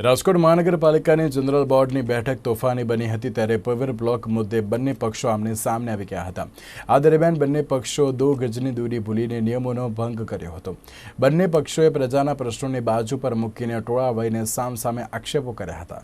રાજકોટ મહાનગરપાલિકાની જનરલ બોર્ડની બેઠક તોફાની બની હતી ત્યારે પવેર બ્લોક મુદ્દે બંને પક્ષો આમને સામને આવી ગયા હતા. આ દરમિયાન બંને પક્ષો દો ગજની દૂરી ભૂલીને નિયમોનો ભંગ કર્યો હતો. બંને પક્ષોએ પ્રજાના પ્રશ્નોને બાજુ પર મૂકીને ટોળા વહીને સામસામે આક્ષેપો કર્યા હતા.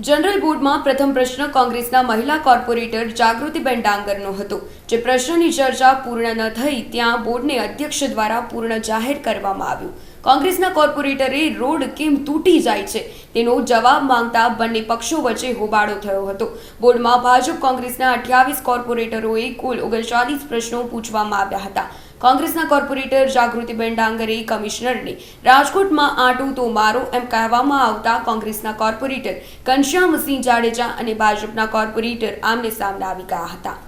જનરલ બોર્ડમાં પ્રથમ પ્રશ્ન કોંગ્રેસના મહિલા કોર્પોરેટર જાગૃતિબેન ડાંગરનો હતો. જે પ્રશ્નની ચર્ચા પૂર્ણ ન થઈ ત્યાં બોર્ડને અધ્યક્ષ દ્વારા પૂર્ણ જાહેર કરવામાં આવ્યું. કોંગ્રેસના કોર્પોરેટરે રોડ કેમ તૂટી જાય છે? તેનો જવાબ માંગતા બંને પક્ષો વચ્ચે હોબાળો થયો હતો. બોર્ડમાં ભાજપ કોંગ્રેસના અઠ્યાવીસ કોર્પોરેટરોએ કુલ ઓગણચાલીસ પ્રશ્નો પૂછવામાં આવ્યા હતા. કોંગ્રેસના કોર્પોરેટર જાગૃતિબેન ડાંગરે કમિશનરને, રાજકોટમાં આટો તો મારો એમ કહેવામાં આવતા કોંગ્રેસના કોર્પોરેટર ઘનશ્યામસિંહ જાડેજા અને ભાજપના કોર્પોરેટર આમને સામને આવી ગયા હતા.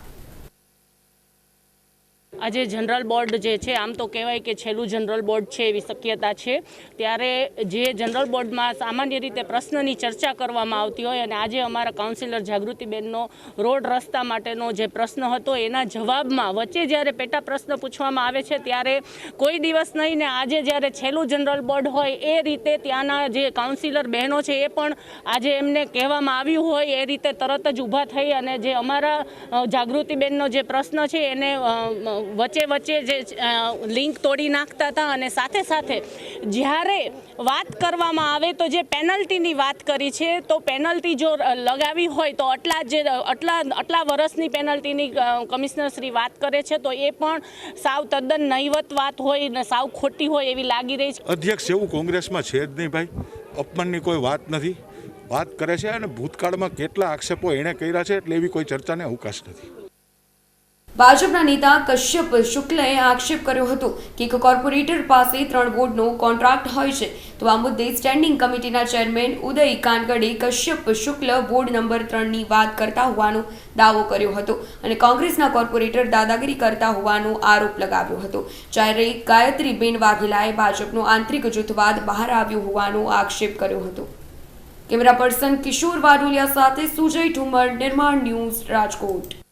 આજે જનરલ બોર્ડ જે છે, આમ તો કહેવાય કે છેલ્લું જનરલ બોર્ડ છે એવી શક્યતા છે. ત્યારે જે જનરલ બોર્ડમાં સામાન્ય રીતે પ્રશ્નની ચર્ચા કરવામાં આવતી હોય અને આજે અમારા કાઉન્સિલર જાગૃતિબેનનો રોડ રસ્તા માટેનો જે પ્રશ્ન હતો, એના જવાબમાં વચ્ચે જ્યારે પેટા પ્રશ્ન પૂછવામાં આવે છે, ત્યારે કોઈ દિવસ નહીં ને આજે જ્યારે છેલ્લું જનરલ બોર્ડ હોય, એ રીતે ત્યાંના જે કાઉન્સિલર બહેનો છે, એ પણ આજે એમને કહેવામાં આવ્યું હોય, એ રીતે તરત જ ઊભા થઈ અને જે અમારા જાગૃતિબેનનો જે પ્રશ્ન છે, એને વચ્ચે વચ્ચે જે લિંક તોડી નાખતા હતા અને સાથે સાથે જ્યારે વાત કરવામાં આવે તો જે પેનલ્ટીની વાત કરી છે, તો પેનલ્ટી જો લગાવી હોય તો આટલા જે, આટલા આટલા વર્ષની પેનલ્ટીની કમિશનરશ્રી વાત કરે છે, તો એ પણ સાવ તદ્દન નહીવત વાત હોય ને સાવ ખોટી હોય એવી લાગી રહી છે. અધ્યક્ષ, એવું કોંગ્રેસમાં છે જ નહીં ભાઈ. અપમાનની કોઈ વાત નથી. વાત કરે છે અને ભૂતકાળમાં કેટલા આક્ષેપો એણે કર્યા છે, એટલે એવી કોઈ ચર્ચાને અવકાશ નથી. ભાજપના નેતા કશ્યપ શુક્લએ આક્ષેપ કર્યો હતો કે કોર્પોરેટર પાસે ત્રણ બોર્ડનો કોન્ટ્રાક્ટ હોય છે. તો આ મુદ્દે સ્ટેન્ડિંગ કમિટીના ચેરમેન ઉદય કાનગડે કશ્યપ શુક્લ બોર્ડ નંબર ત્રણની વાત કરતા હોવાનો દાવો કર્યો હતો અને કોંગ્રેસના કોર્પોરેટર દાદાગીરી કરતા હોવાનો આરોપ લગાવ્યો હતો. જ્યારે ગાયત્રીબેન વાઘેલાએ ભાજપનો આંતરિક જૂથવાદ બહાર આવ્યો હોવાનો આક્ષેપ કર્યો હતો. કેમેરા પર્સન કિશોર વાડોલિયા સાથે સુજય ઠુમર નિર્માણ ન્યૂઝ રાજકોટ.